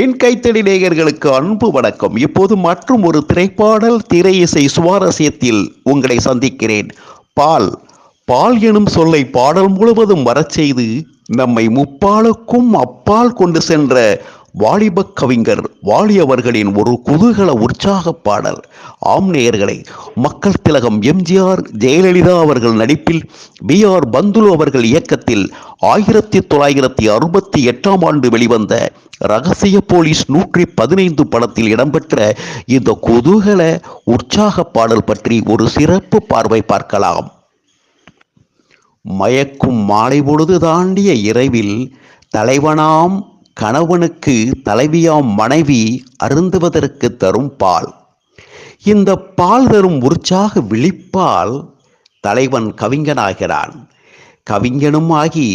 என் கைத்தடி நேயர்களுக்கு அன்பு வணக்கம். இப்போது மற்றும் ஒரு திரைப்பாடல் திரை இசை சுவாரஸ்யத்தில் உங்களை சந்திக்கிறேன். பால். பால் எனும் சொல்லை பாடல் முழுவதும் வரச் செய்து நம்மை முப்பாலுக்கும் அப்பால் கொண்டு சென்ற வாலிப கவிஞர் வாலி அவர்களின் ஒரு குதூகல உற்சாக பாடல். ஆம் மக்கள் திலகம் எம்ஜிஆர் ஜெயலலிதா அவர்கள் நடிப்பில் பி ஆர் பந்துலு அவர்கள் இயக்கத்தில் ஆயிரத்தி தொள்ளாயிரத்தி அறுபத்தி எட்டாம் ஆண்டு வெளிவந்த ரகசிய போலீஸ் நூற்றி பதினைந்து படத்தில் இடம்பெற்ற இந்த குதூகல உற்சாக பாடல் பற்றி ஒரு சிறப்பு பார்வை பார்க்கலாம். மயக்கும் மாலை பொழுது தாண்டிய இரவில் தலைவனாம் கணவனுக்கு தலைவியாம் மனைவி அருந்துவதற்கு தரும் பால். இந்த பால் தரும் உற்சாக விழிப்பால் தலைவன் கவிஞனாகிறான். கவிஞனும் ஆகி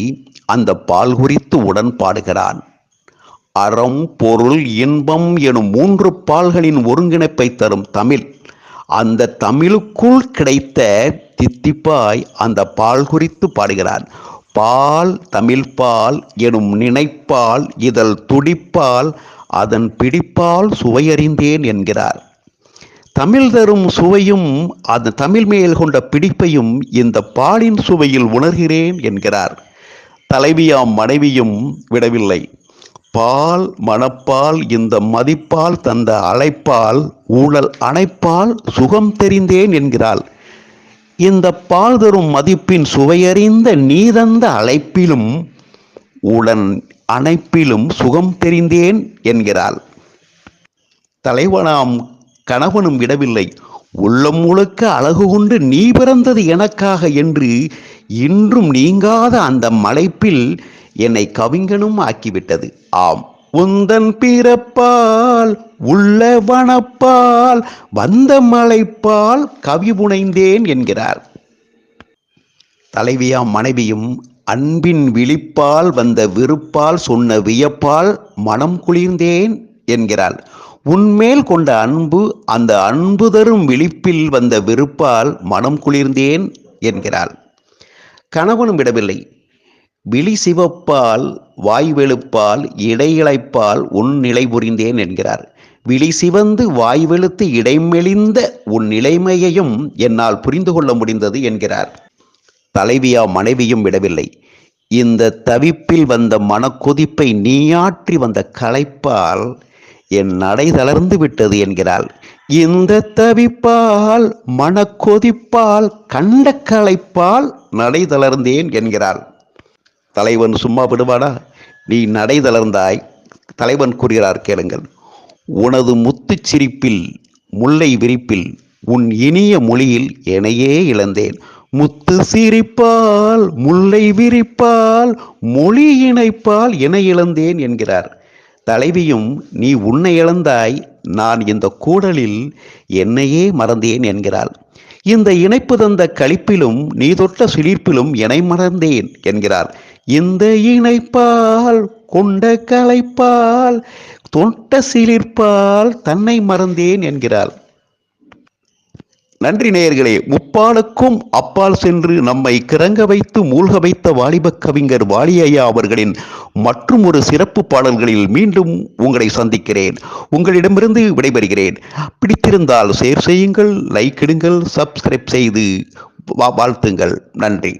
அந்த பால் குறித்து உடன் பாடுகிறான் அறம் பொருள் இன்பம் எனும் மூன்று பால்களின் ஒருங்கிணைப்பை தரும் தமிழ். அந்த தமிழுக்குள் கிடைத்த தித்திப்பாய் அந்த பால் குறித்து பாடுகிறான். பால் தமிழ்பால் எனும் நினைப்பால் இதழ் துடிப்பால் அதன் பிடிப்பால் சுவையறிந்தேன் என்கிறார். தமிழ் தரும் சுவையும் அந்த தமிழ் மேல் கொண்ட பிடிப்பையும் இந்த பாலின் சுவையில் உணர்கிறேன் என்கிறார். தலைவியாம் மனைவியும் விடவில்லை. பால் மணப்பால் இந்த மதிப்பால் தந்த அழைப்பால் ஊழல் அணைப்பால் சுகம் தெரிந்தேன் என்கிறாள். இந்த பால் தரும் மதிப்பின் சுவையறிந்த நீதந்த அழைப்பிலும் உடன் அணைப்பிலும் சுகம் தெரிந்தேன் என்கிறாள். தலைவனாம் கணவனும் விடவில்லை. உள்ளம் முழுக்க அழகு கொண்டு நீ பிறந்தது எனக்காக என்று இன்றும் நீங்காத அந்த மலைப்பில் என்னை கவிஞனும் ஆக்கிவிட்டது. ஆம். உந்தன் பிறப்பால் உள்ள வனப்பால் வந்த மலைப்பால் கவி புனைந்தேன் என்கிறார். தலைவியாம் மனைவியும் அன்பின் விழிப்பால் வந்த வெறுப்பால் சொன்ன வியப்பால் மனம் குளிர்ந்தேன் என்கிறாள். உன்மேல் கொண்ட அன்பு அந்த அன்பு தரும் விழிப்பில் வந்த வெறுப்பால் மனம் குளிர்ந்தேன் என்கிறாள். கணவனும் விடவில்லை. விழி சிவப்பால் வாய்வெழுப்பால் இடையிழைப்பால் உன் நிலை புரிந்தேன் என்கிறார். விழி சிவந்து வாய்வெழுத்து இடைமெளிந்த உன் நிலைமையையும் என்னால் புரிந்து கொள்ள முடிந்தது என்கிறார். தலைவியா மனைவியும் விடவில்லை. இந்த தவிப்பில் வந்த மனக்கொதிப்பை நீயாற்றி வந்த களைப்பால் என் நடை தளர்ந்து விட்டது என்கிறாள். இந்த தவிப்பால் மனக்கொதிப்பால் கண்ட களைப்பால் நடை தளர்ந்தேன் என்கிறாள். தலைவன் சும்மா விடுவாடா நீ நடை தளர்ந்தாய். தலைவன் கூறுகிறார் கேளுங்கள். உனது முத்துச் சிரிப்பில் முல்லை விரிப்பில் உன் இனிய மொழியில் எனையே இழந்தேன். முத்து சிரிப்பால் முல்லை விரிப்பால் மொழி இணைப்பால் என இழந்தேன் என்கிறார். தலைவியும் நீ உன்னை இழந்தாய். நான் இந்த கூடலில் என்னையே மறந்தேன் என்கிறாள். இந்த இணைப்பு தந்த களிப்பிலும் நீ தொட்ட சிலிர்ப்பிலும் இணை மறந்தேன் என்கிறார். இந்த இணைப்பால் கொண்ட களைப்பால் தொட்ட சிலிர்ப்பால் தன்னை மறந்தேன் என்கிறாள் நன்றி நேயர்களே முப்பாலுக்கும் அப்பால் சென்று நம்மை கிறங்க வைத்து மூழ்க வைத்த வாலிப கவிஞர் வாலியையா அவர்களின் மற்றும் ஒரு சிறப்பு பாடல்களில் மீண்டும் உங்களை சந்திக்கிறேன். உங்களிடமிருந்து விடைபெறுகிறேன். பிடித்திருந்தால் ஷேர் செய்யுங்கள் லைக் இடுங்கள் சப்ஸ்கிரைப் செய்து வா- வாழ்த்துங்கள். நன்றி.